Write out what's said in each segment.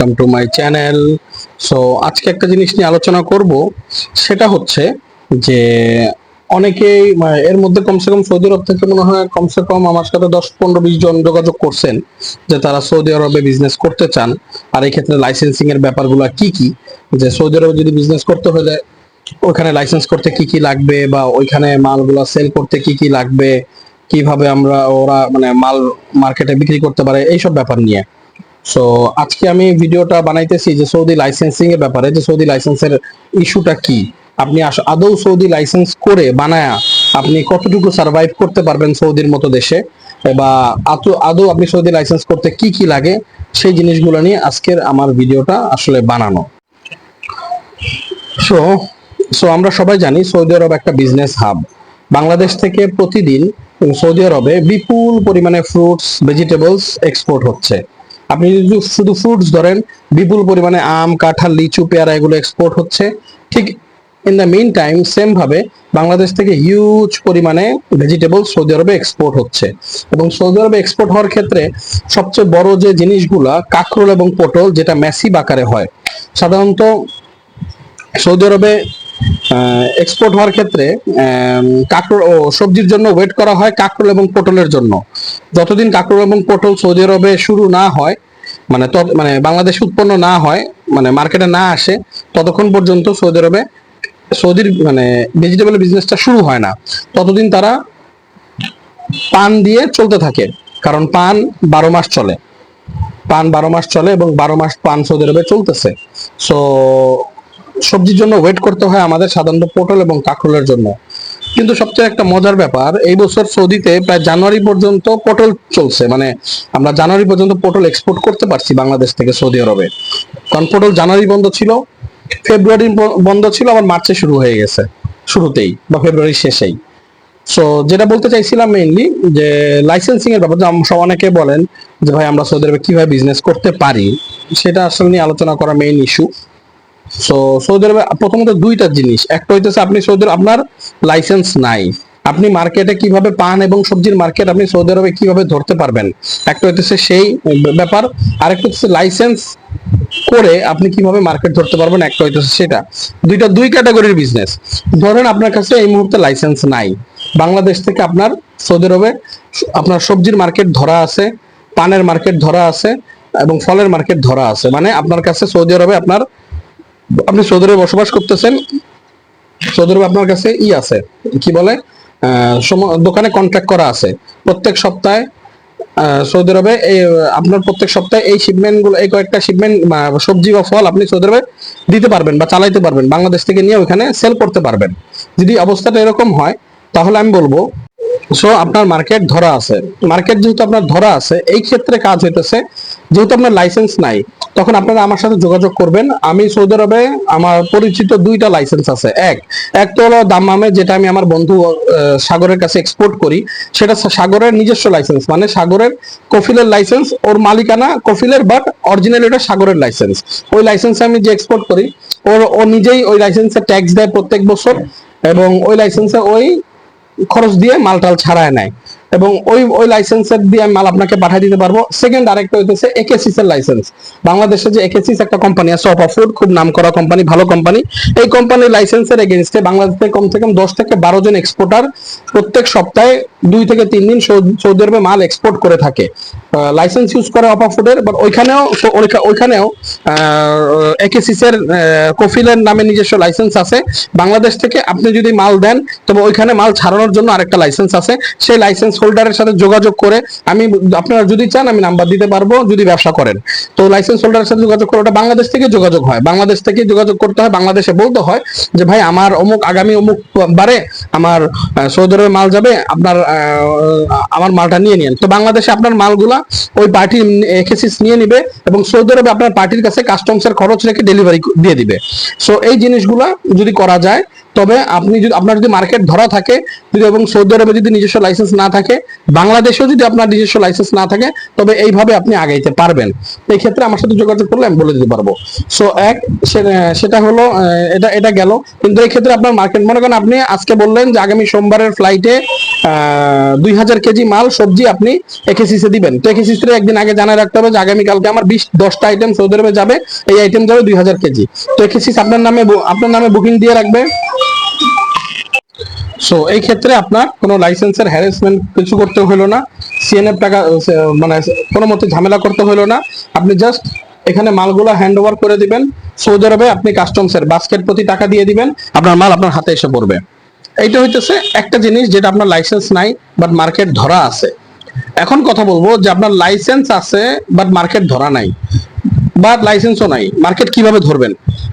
Welcome to my channel so আজকে একটা জিনিস নিয়ে আলোচনা করব, সেটা হচ্ছে যে অনেকেই মানে এর মধ্যে কমসে কম সৌদি আরব থেকে মনে হয় কমসে কম আমার সাথে দশ, পনেরো, বিশ জন যোগাযোগ করছেন যে তারা সৌদি আরবে বিজনেস করতে চান। আর এই ক্ষেত্রে লাইসেন্সিং এর ব্যাপারগুলো কি কি? যে সৌদি আরবে যদি বিজনেস করতে হলে ওখানে লাইসেন্স করতে কি কি লাগবে বা ওইখানে মালগুলা সেল করতে কি কি লাগবে? কীভাবে আমরা ওরা মানে মাল মার্কেটে বিক্রি করতে পারে? এইসব ব্যাপার নিয়ে। সো আজকে আমি ভিডিওটা বানাইতেছি যে সৌদি লাইসেন্সিং এর ব্যাপারে, যে সৌদি লাইসেন্সের ইস্যুটা কি? আপনি আদৌ সৌদি লাইসেন্স করে বানায়া আপনি কতটুকু সার্ভাইভ করতে পারবেন সৌদির মতো দেশে? বা আদৌ আপনি সৌদি লাইসেন্স করতে কি কি লাগে? সেই জিনিসগুলো নিয়ে আজকের আমার ভিডিওটা আসলে বানানো। সো সো আমরা সবাই জানি সৌদি আরব একটা বিজনেস হাব বাংলাদেশ থেকে প্রতিদিন সৌদি আরবে বিপুল পরিমাণে ফ্রুটস ভেজিটেবলস এক্সপোর্ট হচ্ছে। আপনি যদি শুধু ফ্রুটস ধরেন, বিপুল পরিমাণে আম, কাঁঠাল, লিচু, পেয়ারা এগুলো এক্সপোর্ট হচ্ছে, ঠিক in the main time same ভাবে বাংলাদেশ থেকে হিউজ পরিমাণে ভেজিটেবল সৌদি আরবে এক্সপোর্ট হচ্ছে। এবং সৌদি আরবে এক্সপোর্ট হওয়ার ক্ষেত্রে সবচেয়ে বড় যে জিনিসগুলা, কাঁকরোল এবং পটল, যেটা ম্যাসিভ আকারে হয়। সাধারণত সৌদি আরবে এক্সপোর্ট হওয়ার ক্ষেত্রে কাঁকরোল ও সবজির জন্য ওয়েট করা হয় কাঁকরোল এবং পটলের জন্য। যতদিন কাঁকরোল এবং পটল সৌদি আরবে শুরু না হয় মানে তত- মানে বাংলাদেশে উৎপন্ন না হয় মানে মার্কেটে না আসে, ততক্ষণ পর্যন্ত সৌদি আরবে, সৌদির মানে ভেজিটেবল বিজনেসটা শুরু হয় না। ততদিন তারা পান দিয়ে চলতে থাকে, কারণ পান বারো মাস চলে। পান বারো মাস চলে এবং বারো মাস পান সৌদি আরবে চলতেছে। সো সবজির জন্য ওয়েট করতে হয় আমাদের সাধারণত পটল এবং কাঁকরোলের জন্য। কিন্তু সবচেয়ে একটা মজার ব্যাপার, এই বছর সৌদিতে প্রায় জানুয়ারি পর্যন্ত পটল চলছে। মানে আমরা জানুয়ারি পর্যন্ত পটল এক্সপোর্ট করতে পারছি বাংলাদেশ থেকে সৌদি আরবে। কারণ পটল জানুয়ারি বন্ধ ছিল, ফেব্রুয়ারি বন্ধ ছিল, আবার মার্চে শুরু হয়ে গেছে, শুরুতেই বা ফেব্রুয়ারি শেষেই। সো যেটা বলতে চাইছিলাম মেইনলি যে লাইসেন্সিং এর ব্যাপারে সব অনেকে বলেন যে, ভাই, আমরা সৌদি আরবে কীভাবে বিজনেস করতে পারি? সেটা আসলে নিয়ে আলোচনা করা মেইন ইস্যু সো সৌদি আরবে প্রথমত দুইটা জিনিস। একটা হইতেছে আপনি সৌদি আপনার লাইসেন্স নাই। আপনি মার্কেটে কীভাবে পান এবং সবজির মার্কেট আপনি সৌদি আরবে কীভাবে ধরতে পারবেন? একটা হইতেছে সেই ব্যাপার। আরেকটা হচ্ছে লাইসেন্স করে আপনি কীভাবে মার্কেট ধরতে পারবেন? একটা হইতেছে সেটা। দুইটা দুই ক্যাটাগরির বিজনেস ধরেন আপনার কাছে এই মুহূর্তে লাইসেন্স নাই। বাংলাদেশ থেকে আপনার সৌদি আরবে আপনার সবজির মার্কেট ধরা আছে, পানের মার্কেট ধরা আছে এবং ফলের মার্কেট ধরা আছে। মানে আপনার কাছে সৌদি আরবে আপনার আপনি সৌদি আরবে বসবাস করতেছেন সৌদি আরবে আপনার কাছে ই আছে, কি বলে দোকানে কন্ট্রাক্ট করা আছে। প্রত্যেক সপ্তাহে সৌদি আরবে এই, আপনার প্রত্যেক সপ্তাহে এই শিপমেন্টগুলো, এই কয়েকটা শিপমেন্ট সবজি বা ফল আপনি সৌদি আরবে দিতে পারবেন বা চালাইতে পারবেন। বাংলাদেশ থেকে নিয়ে ওখানে সেল করতে পারবেন। যদি অবস্থাটা এরকম হয়, তাহলে আমি বলব সো আপনার মার্কেট ধরা আছে। মার্কেট যেহেতু আপনার ধরা আছে, এই ক্ষেত্রে কাজ হইতেছে, যেহেতু আপনার লাইসেন্স নাই, তখন আপনারা আমার সাথে যোগাযোগ করবেন। আমি সৌদি আরবে আমার পরিচিত দুইটা লাইসেন্স আছে। এক এক তো হলো দাম্মামে, যেটা আমি আমার বন্ধু সাগরের কাছে এক্সপোর্ট করি, সেটা সাগরের নিজস্ব লাইসেন্স মানে সাগরের কফিলের লাইসেন্স ওর মালিকানা কফিলের বাট অরিজিনাল এটা সাগরের লাইসেন্স ওই লাইসেন্সে আমি যে এক্সপোর্ট করি, ওর, ও নিজেই ওই লাইসেন্সে ট্যাক্স দেয় প্রত্যেক বছর, এবং ওই লাইসেন্সে ওই খরচ দিয়ে মাল টাল ছাড়ায় নেয়। এবং ওই ওই লাইসেন্সের দিয়ে আমি মাল আপনাকে পাঠিয়ে দিতে পারব। সেকেন্ড আরেকটা হইতেছে একেসিস এর লাইসেন্স বাংলাদেশে যে একেসিস একটা কোম্পানি আছে অপা ফুড খুব নাম করা কোম্পানি ভালো কোম্পানি এই কোম্পানির লাইসেন্সের এগেনস্টে বাংলাদেশে কম থেকে কম দশ থেকে বারো জন এক্সপোর্টার প্রত্যেক সপ্তাহে দুই থেকে তিন দিন সৌদি আরবে মাল এক্সপোর্ট করে থাকে। লাইসেন্স ইউজ করে অপা ফুডের বাট ওইখানেও ওইখা- ওইখানেও একেসিস এর কফিলের নামে নিজস্ব লাইসেন্স আছে। বাংলাদেশ থেকে আপনি যদি মাল দেন, তবে ওইখানে মাল ছাড়ানোর জন্য আরেকটা লাইসেন্স আছে। সেই লাইসেন্স হোল্ডারের সাথে যোগাযোগ করে আমি, আপনারা যদি চান, আমি নাম্বার দিতে পারব, যদি ব্যবসা করেন। তো লাইসেন্স হোল্ডারের সাথে যোগাযোগ করে, ওটা বাংলাদেশ থেকে যোগাযোগ হয়। বাংলাদেশ থেকে যোগাযোগ করতে হয়, বাংলাদেশে বলতে হয় যে, ভাই, আমার অমুক, আগামী অমুক বারে আমার সৌদি আরবে মাল যাবে, আপনার আমার মালটা নিয়ে নিন তো বাংলাদেশে আপনার মালগুলা ওই পার্টি এক্সেসিস নিয়ে নিবে এবং সৌদি আরবে আপনার পার্টির কাছে কাস্টমসের খরচ রেখে ডেলিভারি দিয়ে দিবে। সো এই জিনিসগুলা যদি করা যায় তবে আপনি যদি, আপনার যদি মার্কেট ধরা থাকে, যদি এবং সৌদি আরবে যদি নিজস্ব লাইসেন্স না থাকে, বাংলাদেশেও যদি আপনার নিজস্ব লাইসেন্স না থাকে, তবে এইভাবে আপনি আগাইতে পারবেন। এই ক্ষেত্রে আমার সাথে যোগাযোগ করলে আমি বলে দিতে পারব। সো এক সেটা হলো এটা এটা গেল। কিন্তু এই ক্ষেত্রে আপনার মার্কেট মনে করেন আপনি আজকে বললেন যে আগামী সোমবারের ফ্লাইটে দুই হাজার কেজি মাল, সবজি আপনি একেসিসে দিবেন। তো একেসিসে একদিন আগে জানায় রাখতে হবে যে আগামীকালকে আমার বিশ, দশটা আইটেম সৌদি আরবে যাবে, এই আইটেম যাবে দুই হাজার কেজি। তো একেসিস আপনার নামে আপনার নামে বুকিং দিয়ে রাখবে। সো এই ক্ষেত্রে আপনার কোনো লাইসেন্সের হ্যারাসমেন্ট কিছু করতে হলো না। সিএনএফ টাকা মানে কোনো মতে ঝামেলা করতে হলো না। আপনি জাস্ট এখানে মালগুলো হ্যান্ড ওভার করে দিবেন। সৌদি আরবে আপনি কাস্টমসের বাস্কেট প্রতি টাকা দিয়ে দিবেন। আপনার মাল আপনার হাতে এসে পড়বে। এইটা হইতেছে একটা জিনিস যেটা আপনার লাইসেন্স নাই বাট মার্কেট ধরা আছে। এখন কথা বলব যে আপনার লাইসেন্স আছে বাট মার্কেট ধরা নাই। বাট লাইসেন্সও নাই। মার্কেট কীভাবে ধরবেন?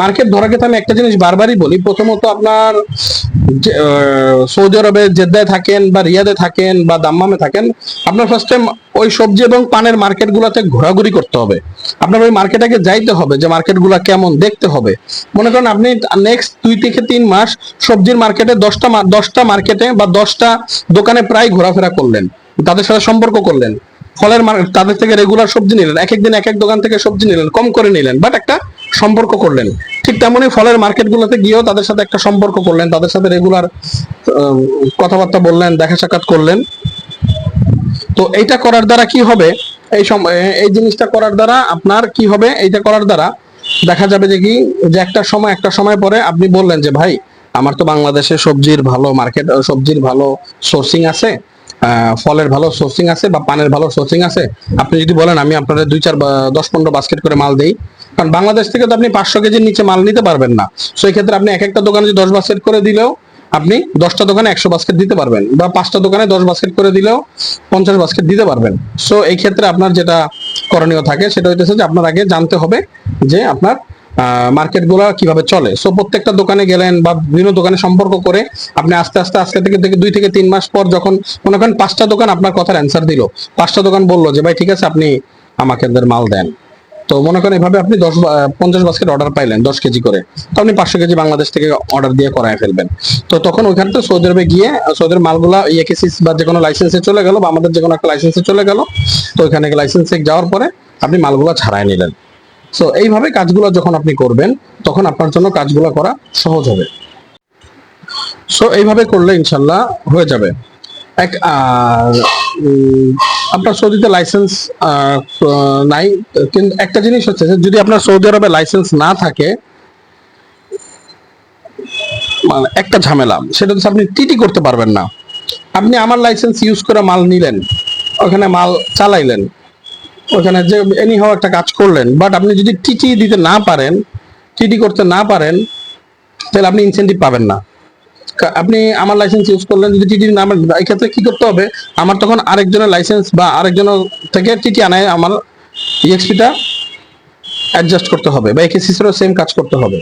মার্কেট ধরার ক্ষেত্রে আমি একটা জিনিস বারবারই বলি। প্রথমত আপনার সৌদি আরবে জেদ্দায় থাকেন বা রিয়াদে থাকেন বা দাম্মামে থাকেন, আপনার ফার্স্ট টাইম ওই সবজি এবং পানের মার্কেট গুলাতে ঘোরাঘুরি করতে হবে। আপনার ওই মার্কেটাকে যাইতে হবে যে মার্কেটগুলা কেমন, দেখতে হবে। মনে করেন আপনি নেক্সট দুই থেকে তিন মাস সবজির মার্কেটে দশটা দশটা মার্কেটে বা দশটা দোকানে প্রায় ঘোরাফেরা করলেন। তাদের সাথে সম্পর্ক করলেন। ফলের তাদের থেকে রেগুলার সবজি নিলেন। এক এক দিন এক এক দোকান থেকে সবজি নিলেন, কম করে নিলেন। বাট একটা সম্পর্ক করলেন। ঠিক তেমনই ফলের মার্কেটগুলোতে গিয়েও তাদের সাথে একটা সম্পর্ক করলেন, তাদের সাথে রেগুলার কথাবার্তা বললেন, দেখা সাক্ষাৎ করলেন। তো এইটা করার দ্বারা কি হবে? এই এই জিনিসটা করার দ্বারা আপনার কি হবে? এইটা করার দ্বারা দেখা যাবে যে কি, যে একটা সময় একটা সময় পরে আপনি বললেন যে, ভাই, আমার তো বাংলাদেশে সবজির ভালো মার্কেট সবজির ভালো সোর্সিং আছে ফলের ভালো সোর্সিং আছে বা পানের ভালো সোর্সিং আছে। আপনি যদি বলেন, আমি আপনাদের দুই চার দশ পনেরো বাস্কেট করে মাল দেই কারণ বাংলাদেশ থেকে তো আপনি পাঁচশো কেজির নিচে মাল নিতে পারবেন না। সেই ক্ষেত্রে আপনি এক একটা দোকানে দশ বাস্কেট করে দিলেও আপনি দশটা দোকানে একশো বাস্কেট দিতে পারবেন বা পাঁচটা দোকানে দশ বাস্কেট করে দিলেও পঞ্চাশ বাস্কেট দিতে পারবেন। সো এই ক্ষেত্রে আপনার যেটা করণীয় থাকে সেটা হইতেছে যে আপনার আগে জানতে হবে যে আপনার মার্কেটগুলা কীভাবে চলে। সো প্রত্যেকটা দোকানে গেলেন বা বিভিন্ন দোকানে সম্পর্ক করে আপনি আস্তে আস্তে আজকে থেকে থেকে দুই থেকে তিন মাস পর যখন মনে করেন পাঁচটা দোকান আপনার কথার অ্যান্সার দিল, পাঁচটা দোকান বলল যে, ভাই, ঠিক আছে, আপনি আমাকে মাল দেন। তো মনে করেন এভাবে আপনি দশ পঞ্চাশ বাস্কেট অর্ডার পাইলেন, দশ কেজি করে। তো আপনি পাঁচশো কেজি বাংলাদেশ থেকে অর্ডার দিয়ে করায় ফেলবেন। তো তখন ওইখান থেকে সৌদি আরবে গিয়ে সৌদি আরবের মালগুলা ইএকেসিস বা যে কোনো লাইসেন্সে চলে গেল বা আমাদের যে কোনো একটা লাইসেন্সে চলে গেল, তো ওইখানে লাইসেন্সে যাওয়ার পরে আপনি মালগুলা ছাড়াই নিলেন। সো এইভাবে কাজগুলো যখন আপনি করবেন, তখন আপনার জন্য কাজগুলো করা সহজ হবে। সো এইভাবে করলে ইনশাল্লাহ হয়ে যাবে। এক, আর আপনার সৌদিতে লাইসেন্স নাই। কিন্তু একটা জিনিস হচ্ছে যদি আপনার সৌদি আরবে লাইসেন্স না থাকে মানে একটা ঝামেলা, সেটা হচ্ছে আপনি টিটি করতে পারবেন না। আপনি আমার লাইসেন্স ইউজ করে মাল নিলেন, ওখানে মাল চালাইলেন, ওখানে যে এনি হাও একটা কাজ করলেন বাট আপনি যদি টিটি দিতে না পারেন টিটি করতে না পারেন, তাহলে আপনি ইনসেন্টিভ পাবেন না। আপনি আমার লাইসেন্স ইউজ করলেন যদি টিটি না পারেন, এই ক্ষেত্রে কি করতে হবে? আমার তখন আরেকজনের লাইসেন্স বা আরেকজনের থেকে টিটি আনায় আমার ইএক্সপিটা অ্যাডজাস্ট করতে হবে বা একেসিসেরও সেম কাজ করতে হবে।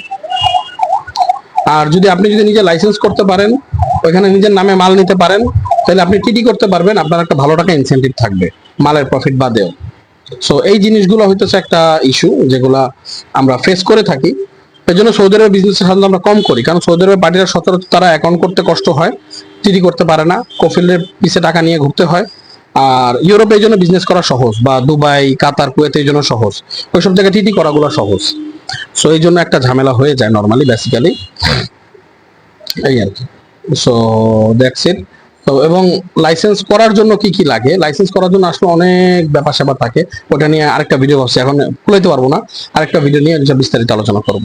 আর যদি আপনি যদি নিজে লাইসেন্স করতে পারেন ওইখানে নিজের নামে মাল নিতে পারেন তাহলে আপনি টিটি করতে পারবেন আপনার একটা ভালো টাকা ইনসেন্টিভ থাকবে মালের প্রফিট বাদেও। সো এই জিনিসগুলো হইতেছে একটা ইস্যু যেগুলা আমরা ফেস করে থাকি। এই জন্য সৌদি আরবের বিজনেস সাধারণত আমরা কম করি। কারণ সৌদি আরবের পার্টিরা সচরাচর তারা অ্যাকাউন্ট করতে কষ্ট হয় টিটি করতে পারে না, কফিলের পিছে টাকা নিয়ে ঘুরতে হয়। আর ইউরোপে এই জন্য বিজনেস করা সহজ বা দুবাই, কাতার, কুয়েতে এই জন্য সহজ। ওইসব জায়গায় টিটি করাগুলো সহজ। সো এই জন্য একটা ঝামেলা হয়ে যায় নর্মালি বেসিক্যালি এই আর কি। সো দ্যাটস ইট তো এবং লাইসেন্স করার জন্য কি কি লাগে? লাইসেন্স করার জন্য আসলে অনেক ব্যাপার স্যাপার থাকে। ওটা নিয়ে আরেকটা ভিডিও ভাবছি। এখন খুলাইতে পারব না। আরেকটা ভিডিও নিয়ে বিস্তারিত আলোচনা করব।